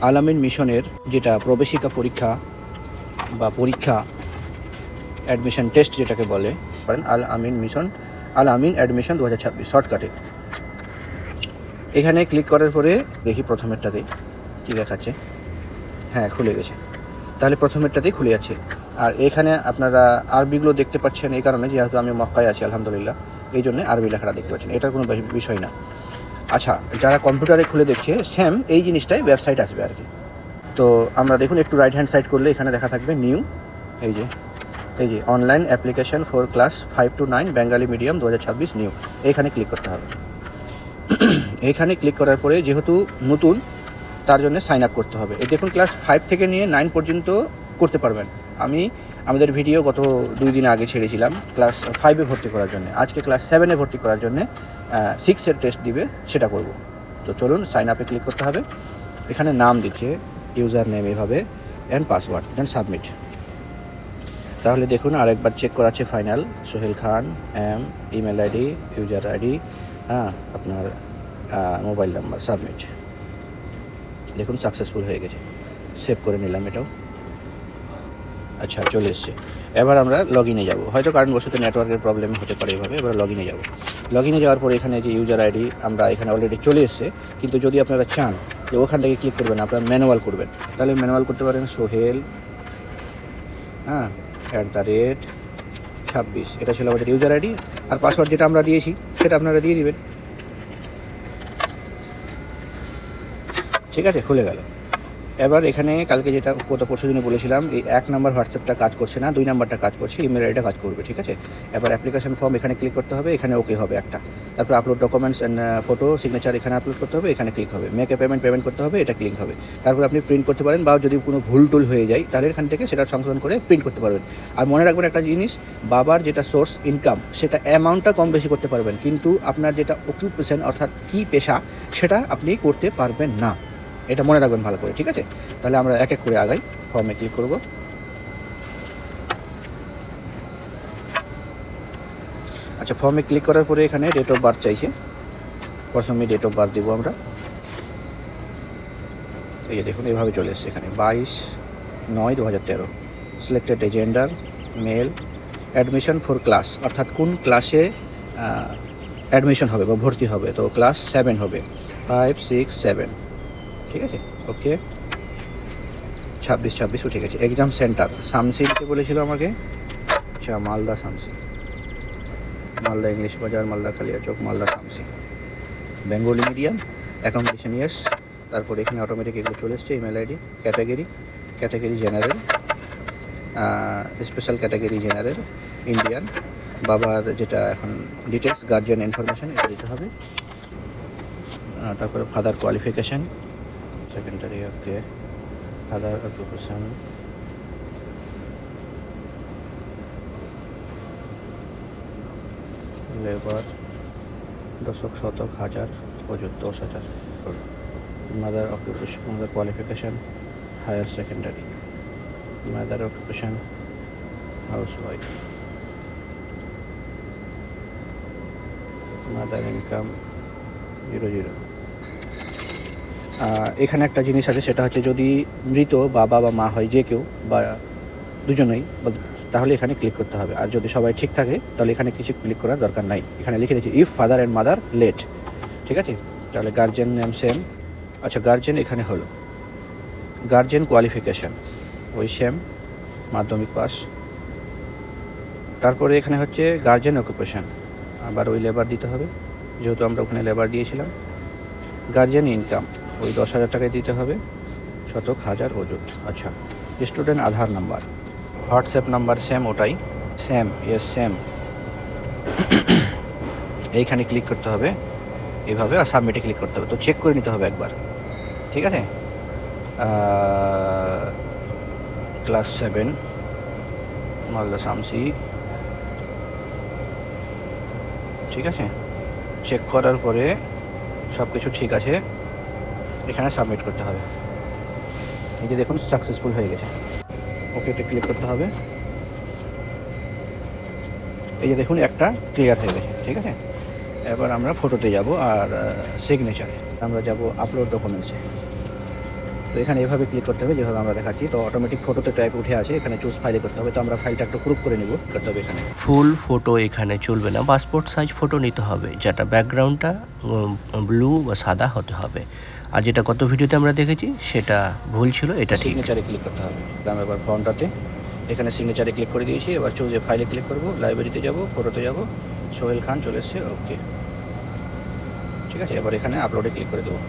আলামিন মিশনের যেটা প্রবেশিকা পরীক্ষা বা পরীক্ষা অ্যাডমিশন টেস্ট যেটাকে বলে পারেন আল আমিন মিশন আল আমিন অ্যাডমিশন দু হাজার ছাব্বিশ শর্টকাটে এখানে ক্লিক করার পরে দেখি প্রথমেরটাতেই কী দেখাচ্ছে। হ্যাঁ খুলে গেছে। তাহলে প্রথমেরটাতেই খুলে যাচ্ছে। আর এখানে আপনারা আরবিগুলো দেখতে পাচ্ছেন এই কারণে, যেহেতু আমি মক্কায় আছি, আলহামদুলিল্লাহ, এই জন্য আরবি লেখাটা দেখতে পাচ্ছেন। এটার কোনো বিষয় না। আচ্ছা যারা কম্পিউটারে খুলে দেখছে সেম এই জিনিসটাই ওয়েবসাইট আসবে আর কি। তো আমরা দেখুন, একটু রাইট হ্যান্ড সাইড করলে এখানে দেখা থাকবে নিউ এই যে এই যে online application for class five to nine Bengali medium দু হাজার ছাব্বিশ নিউ এখানে ক্লিক করতে হবে। এইখানে ক্লিক করার পরে যেহেতু নতুন, তার জন্য সাইন আপ করতে হবে। দেখুন ক্লাস ফাইভ থেকে নিয়ে নাইন পর্যন্ত করতে পারবেন। আমি, আমাদের ভিডিও গত দুই দিন আগে ছেড়েছিলাম ক্লাস ফাইভে ভর্তি করার জন্য। আজকে ক্লাস সেভেনে ভর্তি করার জন্য সিক্সের টেস্ট দিবে, সেটা করব। তো চলুন সাইন আপে ক্লিক করতে হবে। এখানে নাম দিচ্ছে ইউজার নেম এভাবে অ্যান্ড পাসওয়ার্ড দেন সাবমিট তাহলে দেখুন, আরেকবার চেক করাচ্ছে final Sohel Khan M email ID user ID হ্যাঁ আপনার মোবাইল নাম্বার সাবমিট দেখুন সাকসেসফুল হয়ে গেছে। সেভ করে নিলাম এটাও। আচ্ছা চলে এসছে। এবার আমরা লগ ইনে যাব। হয়তো কারণবশত নেটওয়ার্কের প্রবলেম হতে পারে এভাবে, এবার লগ ইনে যাব। লগ ইনে যাওয়ার পরে এখানে যে ইউজার আইডি আমরা এখানে অলরেডি চলে এসছে। কিন্তু যদি আপনারা চান যে ওখান থেকে ক্লিক করবেন, আপনারা ম্যানুয়াল করবেন। তাহলে ম্যানুয়াল করতে পারেন সোহেল হ্যাঁ অ্যাট দ্য রেট ছাব্বিশ। এটা ছিল আমাদের ইউজার আইডি আর পাসওয়ার্ড যেটা আমরা দিয়েছি, সেটা আপনারা দিয়ে দিবেন। ঠিক আছে, খুলে গেল। এবার এখানে কালকে যেটা গত পরশু দিনে বলেছিলাম, এই এক নাম্বার হোয়াটসঅ্যাপটা কাজ করছে না, দুই নাম্বারটা কাজ করছে ইমেল আইডিটা কাজ করবে, ঠিক আছে? এবার অ্যাপ্লিকেশন ফর্ম এখানে ক্লিক করতে হবে, এখানে ওকে হবে একটা। তারপর upload documents and photo signature এখানে আপলোড করতে হবে, এখানে ক্লিক হবে। মেক পেমেন্ট পেমেন্ট করতে হবে, এটা ক্লিক হবে। তারপর আপনি প্রিন্ট করতে পারেন বা যদি কোনো ভুল টুল হয়ে যায়, তাহলে এখান থেকে সেটা সংশোধন করে প্রিন্ট করতে পারবেন। আর মনে রাখবেন একটা জিনিস, বাবার যেটা সোর্স ইনকাম সেটা অ্যামাউন্টটা কম বেশি করতে পারবেন, কিন্তু আপনার যেটা অকুপেশন অর্থাৎ কী পেশা, সেটা আপনি করতে পারবেন না। এটা মনে রাখবেন ভালো করে, ঠিক আছে? তাহলে আমরা এক এক করে আগাই। ফর্মে ক্লিক করব। আচ্ছা ফর্মে ক্লিক করার পরে এখানে ডেট অফ বার্থ চাইছে। প্রথমে ডেট অফ বার্থ দেবো আমরা। এই যে দেখুন এইভাবে চলে এসছে এখানে। বাইশ নয় দু হাজার তেরো সিলেক্টেড এজেন্ডার মেল অ্যাডমিশন ফর ক্লাস অর্থাৎ কোন ক্লাসে অ্যাডমিশন হবে বা ভর্তি হবে। তো ক্লাস সেভেন হবে। ফাইভ সিক্স সেভেন ঠিক আছে? ওকে। ছাব্বিশ ছাব্বিশও ঠিক আছে। এক্সাম সেন্টার দিতে বলেছিল আমাকে? আচ্ছা Malda Samsi Malda English Bazar, Malda Kaliachak Malda Samsi Bengali medium accommodation yes তারপর এখানে অটোমেটিক এগুলো চলে এসছে email ID category category general special category general Indian বাবার যেটা এখন ডিটেলস গার্জিয়ান ইনফরমেশন এটা দিতে হবে। তারপরে father qualification secondary okay father occupation labour দশক, শতক, হাজার অযুত দশ হাজার। Mother occupation mother qualification higher secondary mother occupation house wife mother income zero zero এখানে একটা জিনিস আছে, সেটা হচ্ছে যদি মৃত বাবা বা মা হয় যে কেউ বা দুজনেই তাহলে এখানে ক্লিক করতে হবে। আর যদি সবাই ঠিক থাকে, তাহলে এখানে কিছু ক্লিক করার দরকার নাই। এখানে লিখে দিচ্ছি if father and mother late ঠিক আছে? তাহলে গার্জেন নেম সেম আচ্ছা গার্জেন এখানে হলো। গার্জেন কোয়ালিফিকেশান ওই সেম মাধ্যমিক পাস। তারপরে এখানে হচ্ছে গার্জেন অকুপেশন আবার ওই লেবার দিতে হবে, যেহেতু আমরা ওখানে লেবার দিয়েছিলাম। গার্জেন ইনকাম ওই দশ হাজার টাকায় দিতে হবে। শতক হাজার ওজন। আচ্ছা student Aadhaar number WhatsApp number same ওটাই? সেম ইয়েস সেম এইখানে ক্লিক করতে হবে। এইভাবে আর সাবমিটে ক্লিক করতে হবে। তো চেক করে নিতে হবে একবার। ঠিক আছে? ক্লাস সেভেন মালদা শামসি ঠিক আছে? চেক করার পরে সব কিছু ঠিক আছে। এখানে সাবমিট করতে হবে। এই যে দেখুন সাকসেসফুল হয়ে গেছে। ওকে এটা ক্লিক করতে হবে। এই যে দেখুন, একটা ক্লিয়ার হয়ে গেছে, ঠিক আছে? এবার আমরা ফটোতে যাব আর সিগনেচারে আমরা যাব আপলোড ডকুমেন্টসে তো এখানে এভাবে ক্লিক করতে হবে, যেভাবে আমরা দেখাচ্ছি। তো অটোমেটিক ফটোতে টাইপ উঠে আছে, এখানে চুজ ফাইলে করতে হবে। তো আমরা ফাইলটা একটু গ্রুপ করে নিব, করতে হবে এখানে। ফুল ফটো এখানে চলবে না। পাসপোর্ট সাইজ ফটো নিতে হবে, যেটা ব্যাকগ্রাউন্ডটা ব্লু বা সাদা হতে হবে। আর যেটা গত ভিডিওতে আমরা দেখেছি, সেটা ভুল ছিল, এটা ঠিক। সিগনেচারে ক্লিক করতে হবে। তো আমরা এবার ফর্মটাতে এখানে সিগনেচারে ক্লিক করে দিয়েছি, এবার চুজে ফাইলে ক্লিক করব লাইব্রেরিতে যাব ফটোতে যাব, সোহেল খান চলে এসছে ওকে ঠিক আছে, এবার এখানে আপলোডে ক্লিক করে দেবো।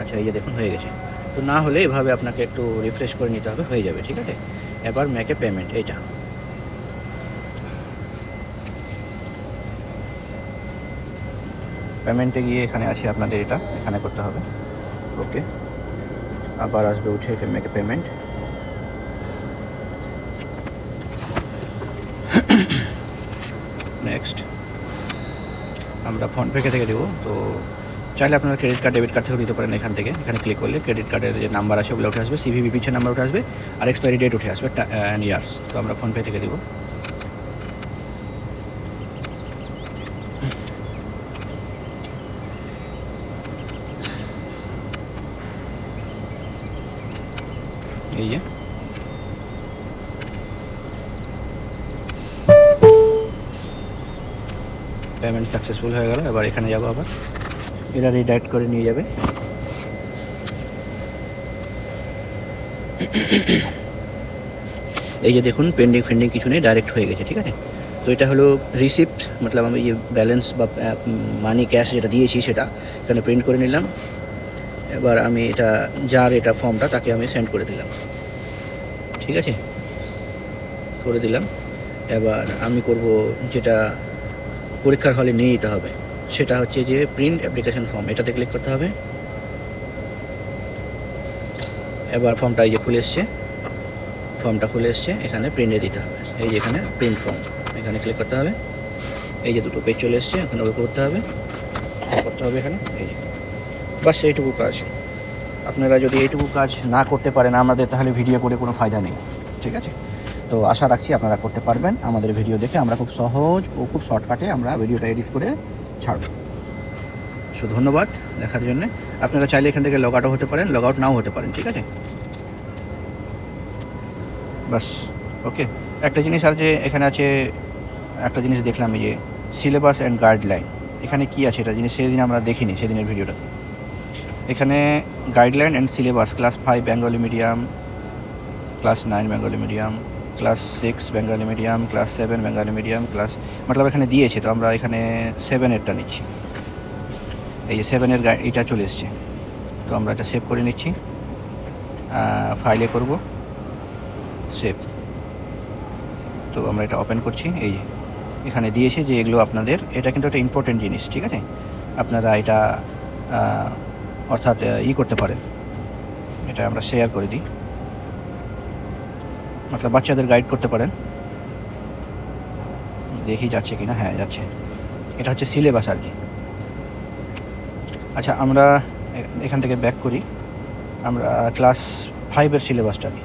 আচ্ছা এই যে দেখুন, হয়ে গেছে। তো না হলে এভাবে আপনাকে একটু রিফ্রেশ করে নিতে হবে, হয়ে যাবে, ঠিক আছে? এবার ম্যাকে পেমেন্ট এইটা। পেমেন্টে গিয়ে এখানে আসি আপনাদের এটা এখানে করতে হবে ওকে আবার আসবে উঠে মেকে পেমেন্ট নেক্সট আমরা ফোনপে থেকে দেবো তো চাইলে আপনারা ক্রেডিট কার্ড ডেবিট কার্ড থেকেও দিতে পারেন এখান থেকে এখানে ক্লিক করলে ক্রেডিট কার্ডের যে নাম্বার আছে ওগুলো উঠে আসবে সিভিভি পিছিয়ে নাম্বার উঠে আসবে আর এক্সপায়ারি ডেট উঠে আসবে ইয়ার্স তো আমরা ফোনপে থেকে দেবো পেমেন্ট সাকসেসফুল হয়ে গেল, এবার এখানে যাব আবার। এরা রিডাইরেক্ট করে নিয়ে যাবে। এই যে দেখুন পেন্ডিং ফেন্ডিং কিছু নেই ডাইরেক্ট হয়ে গেছে, ঠিক আছে? তো এটা হলো রিসিপ্ট মতলব আমি যে ব্যালেন্স বা মানি ক্যাশ যেটা দিয়েছি সেটা, এখানে প্রিন্ট করে নিলাম। এবার আমি এটা, যার এটা ফর্মটা তাকে আমি সেন্ড করে দিলাম। ঠিক আছে? করে দিলাম। এবার আমি করব যেটা পরীক্ষার হলে নিয়ে যেতে হবে। সেটা হচ্ছে যে প্রিন্ট অ্যাপ্লিকেশন ফর্ম এটাতে ক্লিক করতে হবে। এবার ফর্মটা এই যে খুলে এসছে। ফর্মটা খুলে এসছে, এখানে প্রিন্টে দিতে হবে। এই যে এখানে প্রিন্ট ফর্ম এখানে ক্লিক করতে হবে। এই যে দুটো পেজ চলে এসছে, এখানে ওকে করতে হবে। করতে হবে এখানে, এই যে। বাস এইটুকু কাজ। আপনারা যদি এইটুকু কাজ না করতে পারেন আমাদের, তাহলে ভিডিও করে কোনো ফায়দা নেই। ঠিক আছে? তো আশা রাখছি আপনারা করতে পারবেন। আমাদের ভিডিও দেখে আমরা খুব সহজ ও খুব শর্টকাটে আমরা ভিডিওটা এডিট করে ছাড়ব। সো ধন্যবাদ দেখার জন্য। আপনারা চাইলে এখান থেকে লগ আউটও হতে পারেন লগ আউট নাও হতে পারেন, ঠিক আছে? বাস ওকে একটা জিনিস আর যে এখানে আছে, একটা জিনিস দেখলাম যে সিলেবাস অ্যান্ড গাইডলাইন এখানে কি আছে? এটা জিনিস সেদিন আমরা দেখিনি, সেদিনের ভিডিওটাতে এখানে guideline and syllabus class five Bengali medium class nine Bengali medium class six Bengali medium class seven Bengali medium class মতলব এখানে দিয়েছে, তো আমরা এখানে সেভেনেরটা নিচ্ছি। এই যে সেভেনের এটা চলে এসছে। তো আমরা এটা সেভ করে নিচ্ছি। ফাইলে করব। সেভ তো আমরা এটা ওপেন করছি। এই এখানে দিয়েছে যে এগুলো আপনাদের, এটা কিন্তু একটা ইম্পর্টেন্ট জিনিস, ঠিক আছে? আপনারা এটা অর্থাৎ ই করতে পারেন। এটা আমরা শেয়ার করে দিই। মতলব বাচ্চাদের গাইড করতে পারেন। দেখি যাচ্ছে কি না হ্যাঁ যাচ্ছে। এটা হচ্ছে সিলেবাস আর কি। আচ্ছা আমরা এখান থেকে ব্যাক করি। আমরা ক্লাস ফাইভের সিলেবাসটা নিই।